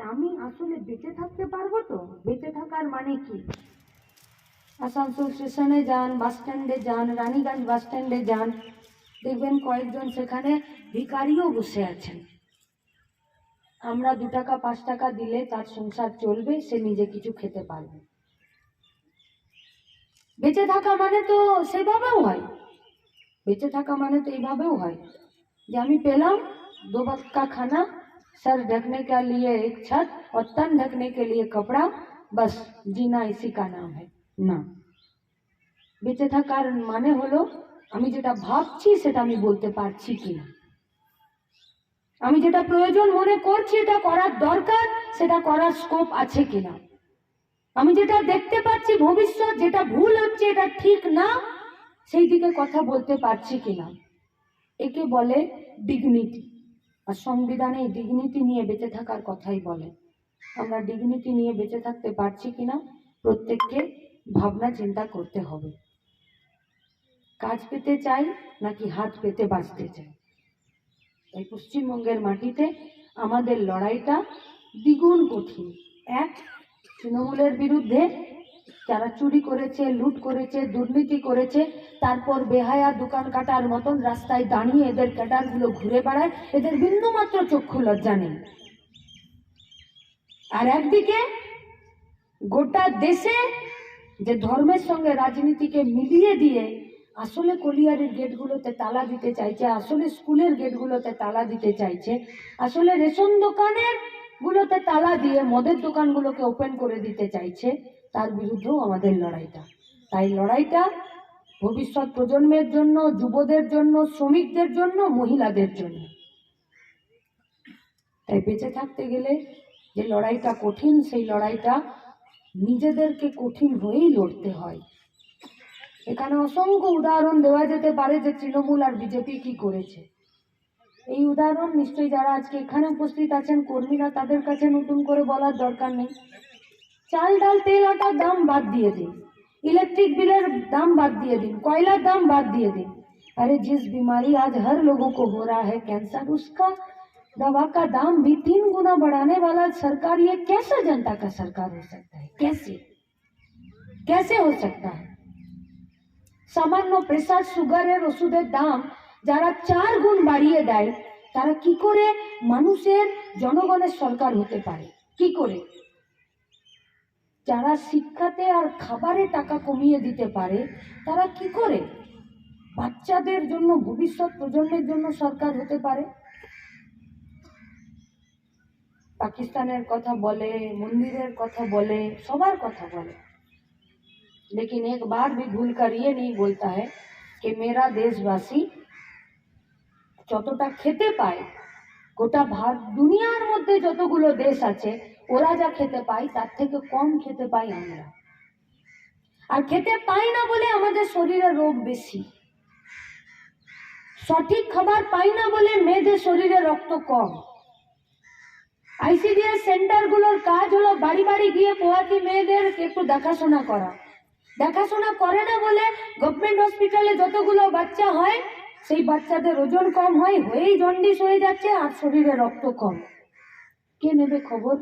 আমি আসলে বেঁচে থাকতে পারব তো? বেঁচে থাকার মানে কি? আসানসোল স্টেশনে যান, বাস স্ট্যান্ডে যান, রানীগঞ্জ বাস স্ট্যান্ডে যান। দেখবেন কয়েকজন সেখানে ভিকারিও বসে আছেন। আমরা দু টাকা, পাঁচ টাকা দিলে তার সংসার চলবে, সে নিজে কিছু খেতে পারবে। বেঁচে থাকা মানে তো সেভাবেও হয়। বেঁচে থাকা মানে তো এইভাবেও হয় যে আমি পেলাম দু খানা सर ढकने के लिए एक छत और तन ढकने के लिए कपड़ा बस जीना इसी का नाम है না বেঁচে থাকার মানে হলো আমি যেটা ভাবছি সেটা আমি বলতে পারছি কিনা আমি যেটা প্রয়োজন মনে করছি এটা করার দরকার সেটা করার স্কোপ আছে কিনা আমি যেটা দেখতে পাচ্ছি ভবিষ্যৎ যেটা ভুল হচ্ছে এটা ঠিক না সেই দিকে কথা বলতে পারছি কিনা একে বলে ডিগনিটি আর সংবিধানে ডিগনিটি নিয়ে বেঁচে থাকার কথাই বলে। আমরা ডিগনিটি নিয়ে বেঁচে থাকতে পারছি কিনা, প্রত্যেককে ভাবনা চিন্তা করতে হবে। কাজ পেতে চাই নাকি হাত পেতে বাঁচতে চাই? তাই পশ্চিমবঙ্গের মাটিতে আমাদের লড়াইটা দ্বিগুণ কঠিন। এক, তৃণমূলের বিরুদ্ধে যারা চুরি করেছে, লুট করেছে, দুর্নীতি করেছে, তারপর বেহায়া দোকান কাটার মতন রাস্তায় দাঁড়িয়ে এদের ক্যাডারগুলো ঘুরে বেড়ায়, এদের বিন্দুমাত্র চক্ষু লজ্জা নেই। আর একদিকে গোটা দেশে যে ধর্মের সঙ্গে রাজনীতিকে মিলিয়ে দিয়ে আসলে কলিয়ারের গেটগুলোতে তালা দিতে চাইছে, আসলে স্কুলের গেটগুলোতে তালা দিতে চাইছে, আসলে রেশন দোকানের গুলোতে তালা দিয়ে মদের দোকানগুলোকে ওপেন করে দিতে চাইছে তার বিরুদ্ধেও আমাদের লড়াইটা। তাই লড়াইটা ভবিষ্যৎ প্রজন্মের জন্য, যুবদের জন্য, শ্রমিকদের জন্য, মহিলাদের জন্য। তাই বেঁচে থাকতে গেলে যে লড়াইটা কঠিন, সেই লড়াইটা নিজেদেরকে কঠিন হয়েই লড়তে হয়। এখানে অসংখ্য উদাহরণ দেওয়া যেতে পারে যে তৃণমূল আর বিজেপি কি করেছে। এই উদাহরণ নিশ্চয়ই যারা আজকে এখানে উপস্থিত আছেন, কর্মীরা তাদের কাছে নতুন করে বলার দরকার নেই। চাল ডাল তেল আটার দাম বাদ দিয়ে দিন इलेक्ट्रिक बिलर दाम बात दिए दिन कोयला दाम बात दिए दिन अरे जिस बीमारी आज हर लोगों को हो रहा है कैंसर उसका दवा का दाम भी तीन गुना बढ़ाने वाला सरकार ये कैसा जनता का सरकार हो सकता है कैसे कैसे हो सकता है সামান্য প্রেসার সুগারের ওষুধের দাম যারা চার গুণ বাড়িয়ে দেয় তারা কি করে মানুষের জনগণের সরকার হতে পারে কি করে যারা শিক্ষাতে আর খাবারে টাকা কমিয়ে দিতে পারে তারা কি করে বাচ্চাদের জন্য ভবিষ্যৎ প্রজন্মের জন্য সরকার হতে পারে পাকিস্তানের কথা বলে মন্দিরের কথা বলে সবার কথা বলে लेकिन एक बार भी भूल कर ये नहीं बोलता है कि मेरा देशवासी যতটা খেতে পায় গোটা ভারত দুনিয়ার মধ্যে যতগুলো দেশ আছে ওরা যা খেতে পায়, তার থেকে কম খেতে পাই আমরা। আর খেতে পাই না বলে আমাদের শরীরে রোগ বেশি। সঠিক খাবার পাই না বলে মেয়েদের শরীরে রক্ত কম। আইসিডিএস সেন্টারগুলোর কাজ হলো বাড়ি বাড়ি গিয়ে পোয়াতি মেয়েদের একটু দেখাশোনা করা। দেখাশোনা করে না বলে গভর্নমেন্ট হসপিটালে যতগুলো বাচ্চা হয়, সেই বাচ্চাদের ওজন কম হয়, হয়েই জন্ডিস হয়ে যাচ্ছে আর শরীরে রক্ত কম। কে নেবে খবর?